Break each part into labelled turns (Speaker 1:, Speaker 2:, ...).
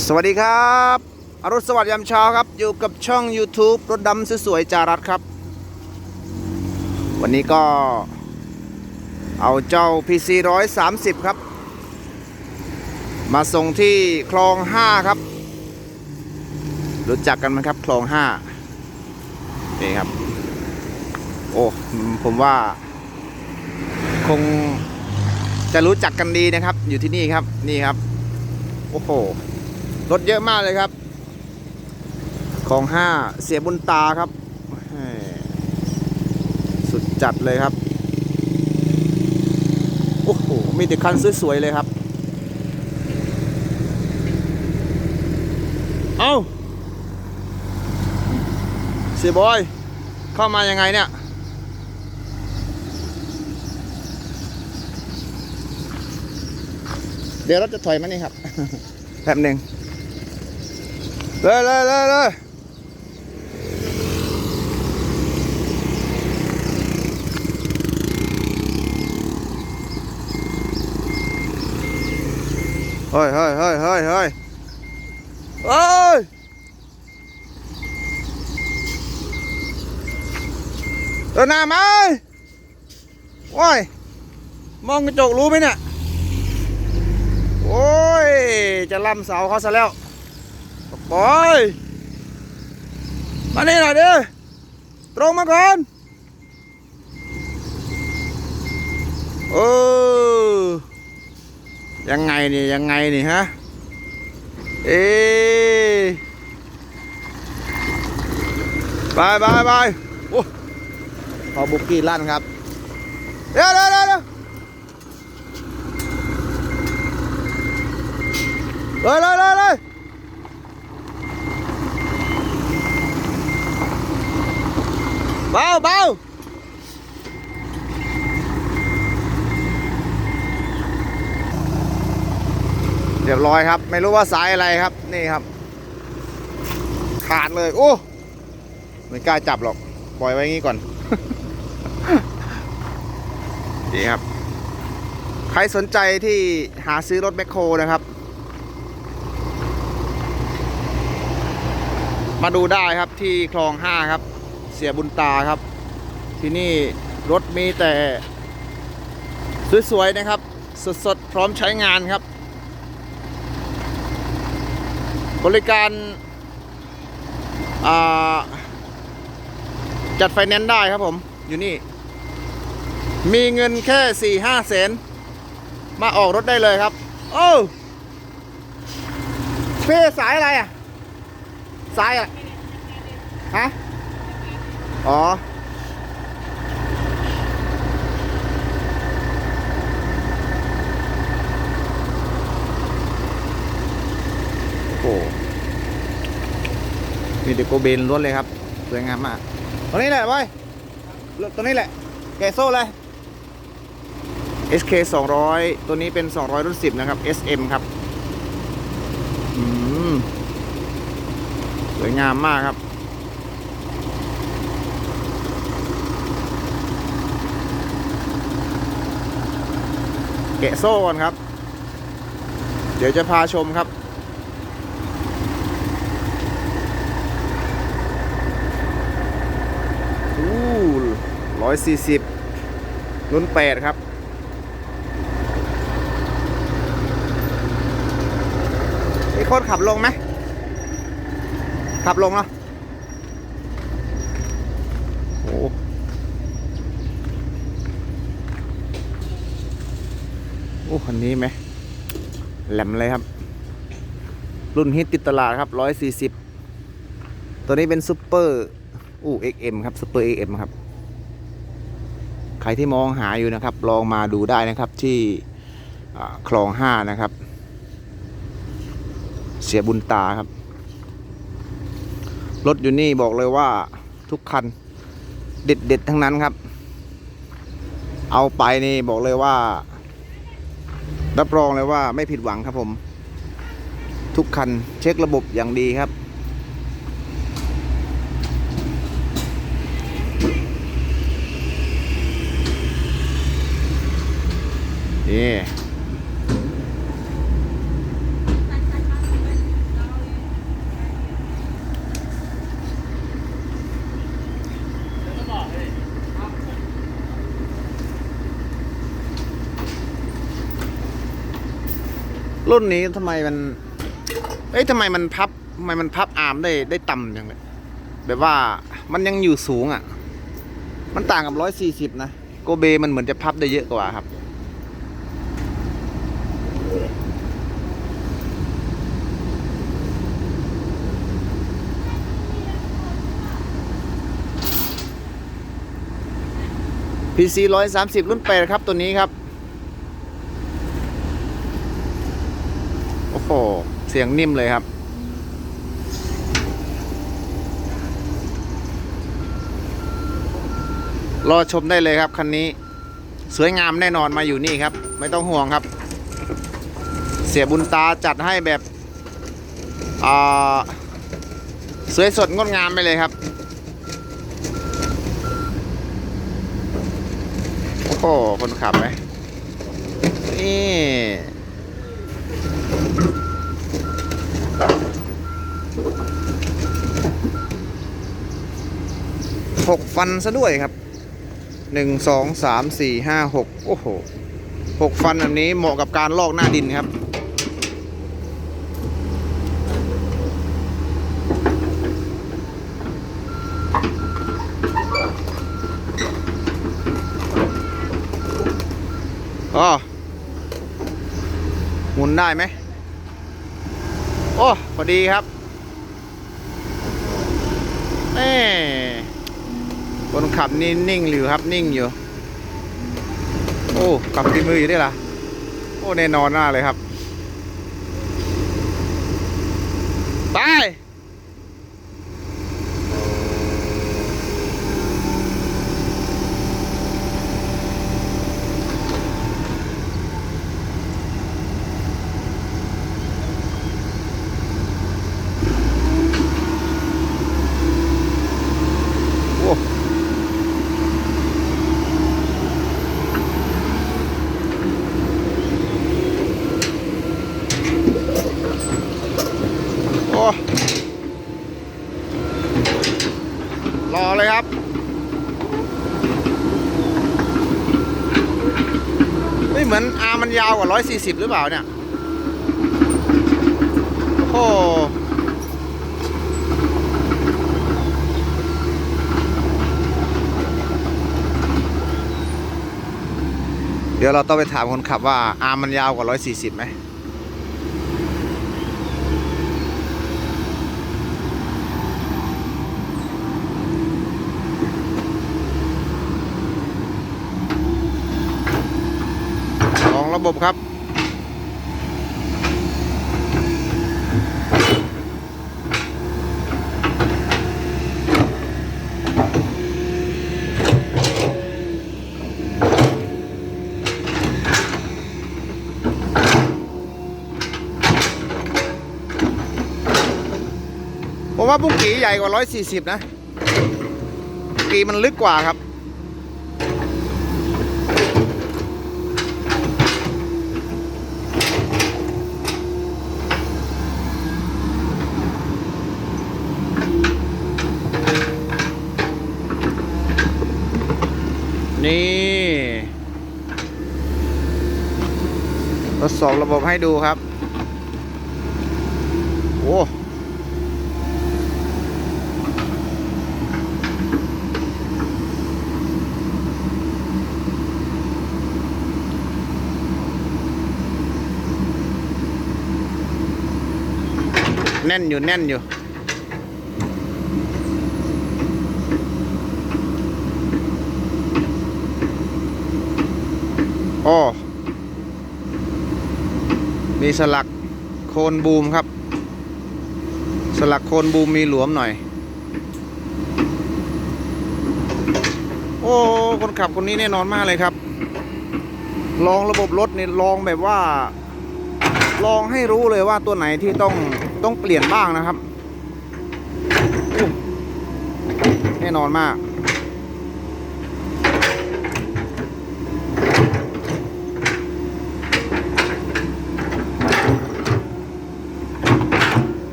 Speaker 1: สวัสดีครับอรุณสวัสดิ์ยามเช้าครับ อยู่กับช่อง YouTube รถดำสวยๆจารัสครับ วันนี้ก็ เอาเจ้า PC 130 ครับ มาส่งที่คลอง 5 ครับ รู้จักกันไหมครับ คลอง 5 นี่ครับ โอ้ ผมว่า คงจะรู้จักกันดีนะครับ อยู่ที่นี่ครับ นี่ครับ โอ้โห รถเยอะมากเลยครับ ของห้าเสียบุญตาครับ สุดจัดเลยครับ โอ้โห มีแต่คันสวยๆเลยครับ เอาเสียบอย เข้ามายังไงเนี่ยเดี๋ยวเราจะถอยมานี่ครับแป๊บหนึ่ง เลยเลยเลยเลยเฮ้ยเฮ้ยเฮ้ยเฮ้ยเฮ้ยเฮ้ยเดินหน้าไหมโอ้ย มองกระจกรู้ไหมเนี่ย โอ้ย จะล่ำเสาเขาซะแล้ว บอยมานี่หน่อยดิตรงมาก่อนเออยังไงนี่ยังไงนี่ฮะเอ๊ะไปไปไปโอ้พอบุกกี้ลั่นครับเดี๋ยวเดี๋ยวเดี๋ยวเดี๋ยวเลยเลยเลย เบาเบาเรียบร้อยครับ ไม่รู้ว่าสายอะไรครับ นี่ครับ ขาดเลย โอ้ไม่กล้าจับหรอก ปล่อยไว้งี้ก่อน นี่ครับ ใครสนใจที่หาซื้อรถแมคโครนะครับ มาดูได้ครับที่คลอง5ครับ เสียบุญตาครับ ที่นี่รถมีแต่สวยๆนะครับ สดๆ พร้อมใช้งานครับ บริการาจัดไฟแนนซ์ได้ครับผมอยู่นี่ มีเงินแค่สี่ห้าแสนมาออกรถได้เลยครับ โอ้เพ่สายอะไรอะ สายอะไรฮะ อ๋อ โอ้โหมีแต่โกเบนล้วนเลยครับ สวยงามมาก ตรงนี้แหละบอยตรงนี้แหละ แกโซ่เลย SK 200 ตัวนี้เป็น 200 รุ่น 10 นะครับ SM ครับสวยงามมากครับ แกะโซ่ก่อนครับ เดี๋ยวจะพาชมครับ อู้ร้อยสี่สิบรุ่นแปดครับมีคนขับลงไหม ขับลงเนาะโอ้โอ้คันนี้ไหมแหลมเลยครับ รุ่นฮิตติดตลาดครับร้อยสี่สิบตัวนี้เป็นซุปเปอร์อู้ XM ครับซุปเปอร์ XM ครับ ใครที่มองหาอยู่นะครับ ลองมาดูได้นะครับที่คลองห้านะครับ เสียบุญตาครับ รถอยู่นี่บอกเลยว่าทุกคันเด็ดเด็ดๆทั้งนั้นครับ เอาไปนี่บอกเลยว่า รับรองเลยว่าไม่ผิดหวังครับผม ทุกคันเช็คระบบอย่างดีครับ นี่ รุ่นนี้ทำไมมัน เอ้ยทำไมมันพับทำไมมันพับอาร์มได้ได้ต่ำอย่างเลยแบบว่ามันยังอยู่สูงอะ่ะ มันต่างกับร้อยสี่สิบนะ โกเบมันเหมือนจะพับได้เยอะกว่าครับ PC ร้อยสามสิบรุ่นแปดครับตัวนี้ครับ อ้เสียงนิ่มเลยครับ รอชมได้เลยครับคันนี้ สวยงามแน่นอนมาอยู่นี่ครับ ไม่ต้องห่วงครับ เสียบุญตาจัดให้แบบสวยสดงดงามไปเลยครับ โอ้คนขับไหมนี่ หกฟันซะด้วยครับหนึ่งสองสามสี่ห้าหกโอ้โหหกฟันแบบนี้เหมาะกับการลอกหน้าดินครับ อ๋อหมุนได้ไหม โอ้ พอดีครับเอ้ คนขับนี่นิ่งอยู่ครับนิ่งอยู่ โอ้ขับตีมืออยู่ได้วยล่ะ โอ้แน่นอนมากเลยครับ ไป โอ้ โอ้ รอเลยครับ ไม่เหมือนอา ร้อยาวกว่า140หรือเปล่าเนี่ยโอ้เดี๋ยวเราต้องไปถามคนขับว่าอาร์มมันยาวกว่า140ไหมลองระ บครับ ผมว่าบุ้งกีใหญ่กว่า 140 นะบุ้งกีมันลึกกว่าครับ นี่ ทดสอบระบบให้ดูครับ โอ้แน่นอยู่แน่นอยู่ อ มีสลักโคนบูมครับ สลักโคนบูมมีหลวมหน่อย โอ้คนขับคนนี้แน่นอนมากเลยครับ ลองระบบรถนี่ลองแบบว่า ลองให้รู้เลยว่าตัวไหนที่ต้องต้องเปลี่ยนบ้างนะครับ แน่นอนมาก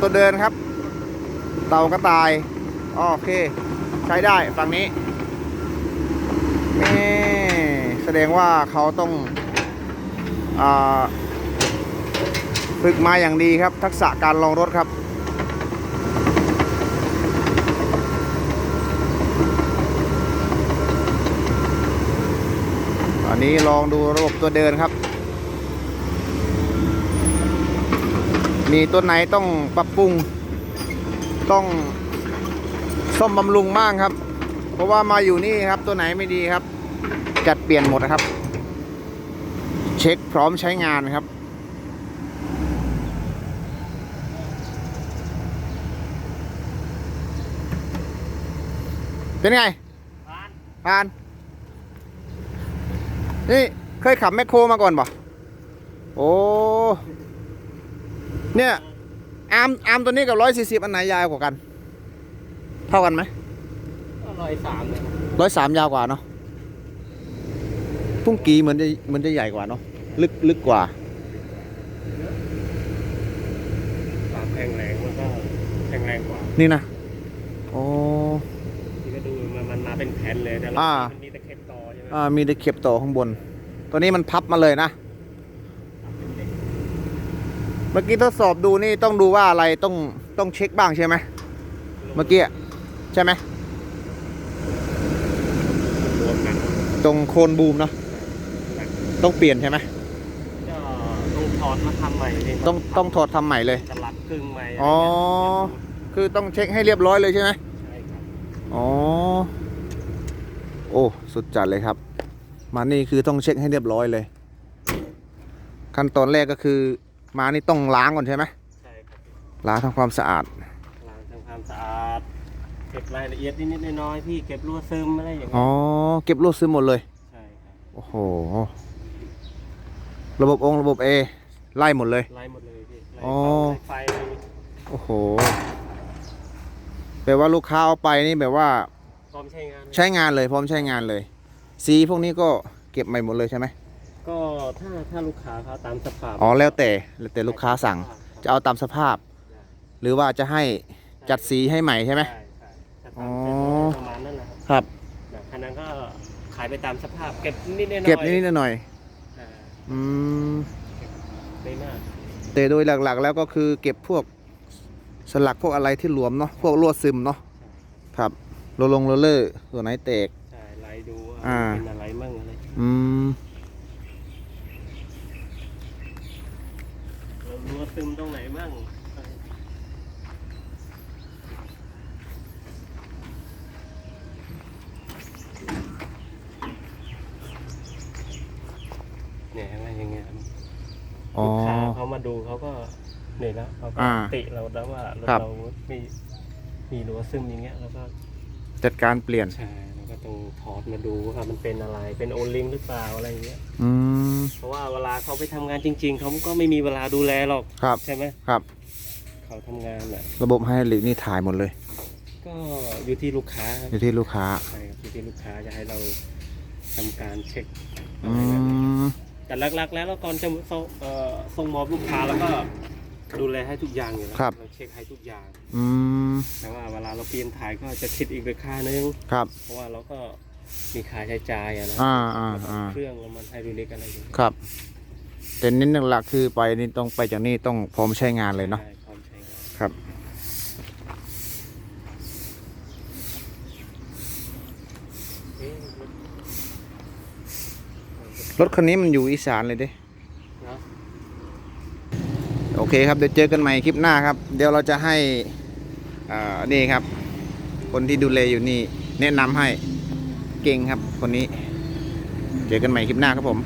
Speaker 1: ตัวเดินครับ เต่ากระต่าย โอเค ใช้ได้ฝั่งนี้นี่แสดงว่าเขาต้องอฝึกมาอย่างดีครับ ทักษะการลองรถครับอันนี้ลองดูระบบตัวเดินครับ มีตัวไหนต้องปรับปรุง ต้องซ่อมบำรุงบ้างครับ เพราะว่ามาอยู่นี่ครับตัวไหนไม่ดีครับ จัดเปลี่ยนหมดนะครับ เช็คพร้อมใช้งานครับเป็นไง
Speaker 2: ผ่าน
Speaker 1: ผ่าน นี่เคยขับแมคโครมาก่อนป่ะโอ้ เนี่ยอาร์มอาร์มตัวนี้กับร้อยสี่สิบอันไหนยาวกว่ากัน เท่ากันไหม
Speaker 2: ก็ร้อยสามเลยครับ
Speaker 1: ร้อยสามยาวกว่าเนาะตุ้งกีเหมือนจะเหมือนจะใหญ่กว่าเนาะลึกลึกกว่า
Speaker 2: ความแข็งแรงมันก็แข็งแรงกว่า
Speaker 1: นี่นะโอ้
Speaker 2: ที่ก็ดูมันมันมาเป็นแผ่นเลยแต่ละ
Speaker 1: อ่า
Speaker 2: มันมีตะเข็บต่อใช่ไหม
Speaker 1: อ่ามีตะเข็บต่อข้างบน ตัวนี้มันพับมาเลยนะเมื่อกี้ทดสอบดูนี่ต้องดูว่าอะไรต้องต้องเช็คบ้างใช่ไหมเมื่อกี้อะใช่ไหม
Speaker 2: รวมกัน
Speaker 1: ตรงโคนบูมเนาะต้องเปลี่ยนใช่ไหม
Speaker 2: ก็ต้องถอดมาทำใหม่พี่
Speaker 1: ต้องต้องถอดทำใหม่เลย
Speaker 2: สลัดกึ่งใหม่
Speaker 1: อ๋อคือต้องเช็คให้เรียบร้อยเลยใช่ไหม
Speaker 2: ใช่ครับ
Speaker 1: อ๋อโอ้สุดจัดเลยครับ มานี่คือต้องเช็คให้เรียบร้อยเลย ขั้นตอนแรกก็คือ มานี่ต้องล้างก่อนใช่ไหม
Speaker 2: ใช่ครับ
Speaker 1: ล้างทำความสะอาด
Speaker 2: ล้างทำความสะอาด เก็บรายละเอียดนิดๆน้อยๆพี่เก็บรั่วซึมอะไรอย่าง
Speaker 1: อ๋
Speaker 2: เงี้
Speaker 1: อเก็บรูดซึมหมดเลย
Speaker 2: ใช่ครับ
Speaker 1: โอ้โหระบบองค์ระบบ A ไล่หมดเลย
Speaker 2: ไล่หมดเลยพี่ไล่
Speaker 1: อ๋อ
Speaker 2: ไฟไฟ
Speaker 1: โอ้โหแปลว่าลูกค้าเอาไปนี่แบบว่า
Speaker 2: พร้อมใช้งานเลย
Speaker 1: ใช้งานเลยพร้อมใช้งานเลย สีพวกนี้ก็เก็บใหม่หมดเลยใช่ไหม
Speaker 2: ก็ถ้าถ้าลูกค้าเขาตามสภาพ
Speaker 1: อ๋อแล้วแต่แล้วแต่ลูกค้าสั่ง จะเอาตามสภาพ หรือว่าจะให้จัดสีให้ใหม่ใช่ไหม
Speaker 2: ใช่ใช่จะ
Speaker 1: อ๋อ
Speaker 2: ตามประมาณนั้นแหละครับ
Speaker 1: ครับ
Speaker 2: นะคันนั้นก็ขายไปตามสภาพ เก็บนิดๆหน่อยๆ
Speaker 1: เก็บนิดๆหน่อย
Speaker 2: อ่า
Speaker 1: ๆอืม
Speaker 2: ไม่มาก
Speaker 1: แต่โดยหลักๆ แล้วก็คือเก็บพวกสลักพวกอะไรที่หลวมเนาะพวกลวดซึมเนาะครับโรลงโรลเลอร์ตัวไหนแตก
Speaker 2: ใช่ไล่ดูว่า
Speaker 1: อ่า
Speaker 2: เป็นอะไรมั่งอะไร
Speaker 1: อืม
Speaker 2: เราดูว่า ซึมตรงไหนมั่งเนี่ยเห็นไหมอย่างเงี้ย
Speaker 1: อ๋อ
Speaker 2: ลูกค้าเขามาดูเขาก็เนี่ยแล้วเขาก็
Speaker 1: อ่า
Speaker 2: ติเราแล้วว่ารถ
Speaker 1: ครับ
Speaker 2: เรามีมีรั้วซึมอย่างเงี้ยแล้วก็
Speaker 1: จัดการเปลี่ยน
Speaker 2: ใช่แล้ว ก็ต้องถอดมาดูว่ามันเป็นอะไรเป็นโอลิงหรือเปล่าอะไรอย่างเงี้ย
Speaker 1: อืม
Speaker 2: เพราะว่าเวลาเขาไปทำงานจริง ๆเขาก็ไม่มีเวลาดูแลหรอก
Speaker 1: ครับ
Speaker 2: ใช่ไหม
Speaker 1: ครับ
Speaker 2: เขาทำงานอะ
Speaker 1: ระบบไฮดรอลิกนี่ถ่ายหมดเลย
Speaker 2: ก็อยู่ที่ลูกค้าครับ
Speaker 1: อยู่ที่ลูกค้า
Speaker 2: ใช่ครับอยู่ที่ลูกค้าจะให้เราทำการเช็คอะ
Speaker 1: อื
Speaker 2: ไรแบบนี้
Speaker 1: ม
Speaker 2: แต่หลักๆแล้วเราก่อนจะส่งเอ่อส่งมอบลูกค้าแล้วก็ ดูแลให้ทุกอย่างอยู่แล้วเราเช็คให้ทุกอย่าง
Speaker 1: อืม
Speaker 2: แต่ว่าเวลาเราเปลี่ยนถ่ายก็จะคิดอีกราคานึง
Speaker 1: ครับ
Speaker 2: เพราะว่าเราก็มีค่าใช้จ่ายอะนะ
Speaker 1: อ่าอ่า
Speaker 2: แล้วก็
Speaker 1: อ่า
Speaker 2: เครื่องแล้วมันไฮดรอลิกอะไรอย่างเงี้ย
Speaker 1: ครับ แต่เน้นหลักๆคือไปนี่ต้องไปจากนี่ต้องพร้อมใช้งานเลยเนาะ
Speaker 2: ใช่พร้อมใช้งาน
Speaker 1: ครับ
Speaker 2: เอ๊ะ
Speaker 1: รถคันนี้มันอยู่อีสานเลยเด้
Speaker 2: เนาะ
Speaker 1: โอ เคครับเดี๋ยวเจอกันใหม่คลิปหน้าครับ เดี๋ยวเราจะให้อ่านี่ครับ คนที่ดูแลอยู่นี่ แนะนำให้เก่งครับคนนี้ เจอกันใหม่คลิปหน้าครับผม